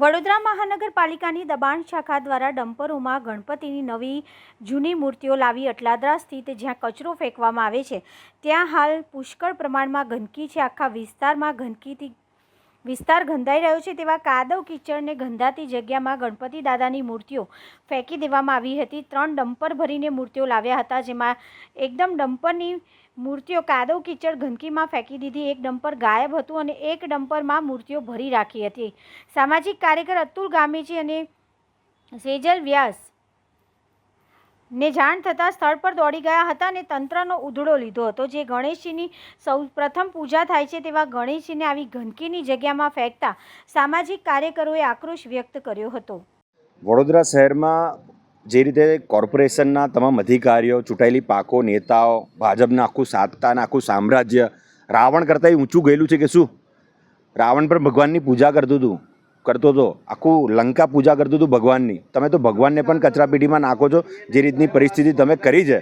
વડોદરા મહાનગરપાલિકાની દબાણ શાખા દ્વારા ડમ્પરોમાં ગણપતિની નવી જૂની મૂર્તિઓ લાવી અટલાદરા સ્થિત જ્યાં કચરો ફેંકવામાં આવે છે, ત્યાં હાલ પુષ્કળ પ્રમાણમાં ગંદકી છે. આખા વિસ્તારમાં ગંદકીથી વિસ્તાર ગંધાઈ રહ્યો છે તેવા કાદવ કિચડને ગંધાતી જગ્યામાં ગણપતિ દાદાની મૂર્તિઓ ફેંકી દેવામાં આવી હતી. ત્રણ ડમ્પર ભરીને મૂર્તિઓ લાવ્યા હતા, જેમાં એકદમ ડમ્પરની મૂર્તિઓ કાદવ કીચડ ગંદકીમાં ફેંકી દીધી. એક ડમ્પર ગાયબ હતું અને એક ડમ્પરમાં મૂર્તિઓ ભરી રાખી હતી. સામાજિક કાર્યકર અતુલ ગામેજી અને સેજલ વ્યાસ ને જાણ થતાં સ્થળ પર દોડી ગયા હતા અને તંત્રનો ઉધડો લીધો હતો. જે ગણેશજીની સૌ પ્રથમ પૂજા થાય છે તેવા ગણેશજીને આવી ગંદકીની જગ્યામાં ફેંકતા સામાજિક કાર્યકરોએ આક્રોશ વ્યક્ત કર્યો હતો. વડોદરા શહેરમાં જે રીતે કોર્પોરેશનના તમામ અધિકારીઓ, ચૂંટાયેલી પાકો, નેતાઓ, ભાજપના આખું સાતતાના આખું સામ્રાજ્ય રાવણ કરતાં ઊંચું ગયેલું છે કે શું? રાવણ પણ ભગવાનની પૂજા કરતું હતું, કરતો હતો. આખું લંકા પૂજા કરતું હતું ભગવાનની. તમે તો ભગવાનને પણ કચરાપેટીમાં નાખો છો, જે રીતની પરિસ્થિતિ તમે કરી છે.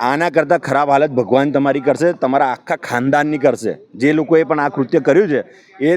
આના કરતાં ખરાબ હાલત ભગવાન તમારી કરશે, તમારા આખા ખાનદાનની કરશે. જે લોકોએ પણ આ કૃત્ય કર્યું છે, એ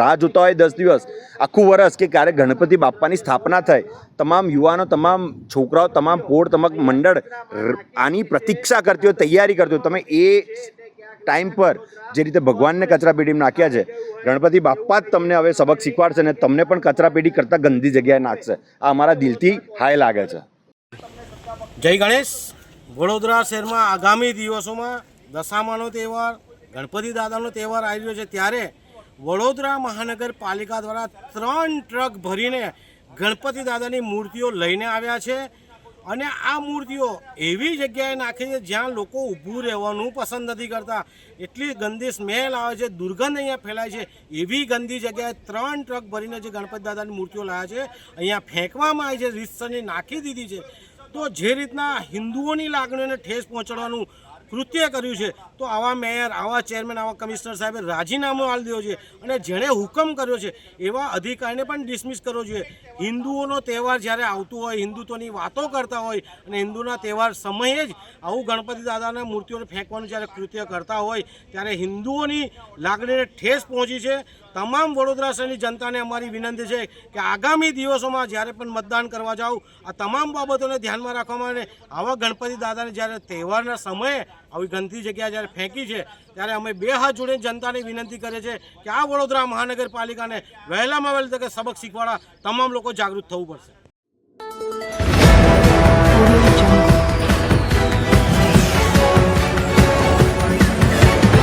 રાહ જોતા હોય દસ દિવસ. આખું વરસ કે ક્યારે ગણપતિ બાપ્પાની સ્થાપના થાય. તમામ યુવાનો, તમામ છોકરાઓ, તમામ પોળ, તમામ મંડળ આની પ્રતીક્ષા કરતી હોય, તૈયારી કરતી હોય. તમે એ ટાઈમ પર જે રીતે ભગવાનને કચરાપેટીમાં નાખ્યા છે, ગણપતિ બાપ્પા જ તમને હવે સબક શીખવાડશે અને તમને પણ કચરાપેટી કરતાં ગંદી જગ્યાએ નાખશે. આ અમારા દિલથી હાય લાગે છે. જય ગણેશ. વડોદરા શહેરમાં આગામી દિવસોમાં દશામાનો તહેવાર, ગણપતિ દાદાનો તહેવાર આવી રહ્યો છે. ત્યારે વડોદરા મહાનગરપાલિકા દ્વારા ત્રણ ટ્રક ભરીને ગણપતિ દાદાની મૂર્તિઓ લઈને આવ્યા છે. અને આ મૂર્તિઓ એવી જગ્યાએ નાખી છે જ્યાં લોકો ઊભું રહેવાનું પસંદ નથી કરતા. એટલી ગંદી સ્મેલ આવે છે, દુર્ગંધ અહીંયા ફેલાય છે. એવી ગંદી જગ્યાએ ત્રણ ટ્રક ભરીને જે ગણપતિ દાદાની મૂર્તિઓ લાવ્યા છે, અહીંયા ફેંકવામાં આવી છે, રીતસરની નાખી દીધી છે. તો જે રીતના હિન્દુઓની લાગણીઓને ઠેસ પહોંચાડવાનું કૃત્ય કર્યું છે. તો આવા મેયર, આવા ચેરમેન, આવા કમિશનર સાહેબે રાજીનામું આપી દેવો જોઈએ અને જેણે હુકમ કર્યો છે એવા અધિકારીને પણ ડિસમિસ કરવો જોઈએ. હિન્દુઓનો તહેવાર જ્યારે આવતું હોય, હિન્દુત્વની વાતો કરતા હોય અને હિન્દુના તહેવાર સમયે જ આવું ગણપતિ દાદાના મૂર્તિઓને ફેંકવાનું જ્યારે કૃત્ય કરતા હોય, ત્યારે હિન્દુઓની લાગણીને ઠેસ પહોંચી છે. તમામ વડોદરા શહેરની જનતાને અમારી વિનંતી છે કે આગામી દિવસોમાં જ્યારે પણ મતદાન કરવા જાઓ, આ તમામ બાબતોને ધ્યાનમાં રાખવામાં અને આવા ગણપતિ દાદાને જ્યારે તહેવારના સમયે આવી ગંદી જગ્યા જ્યારે ફેંકી છે, ત્યારે અમે બે હાથ જોડીને જનતાને વિનંતી કરીએ છીએ કે આ વડોદરા મહાનગરપાલિકાને વહેલામાં વહેલી તકે સબક શીખવાડા તમામ લોકો જાગૃત થવું પડશે.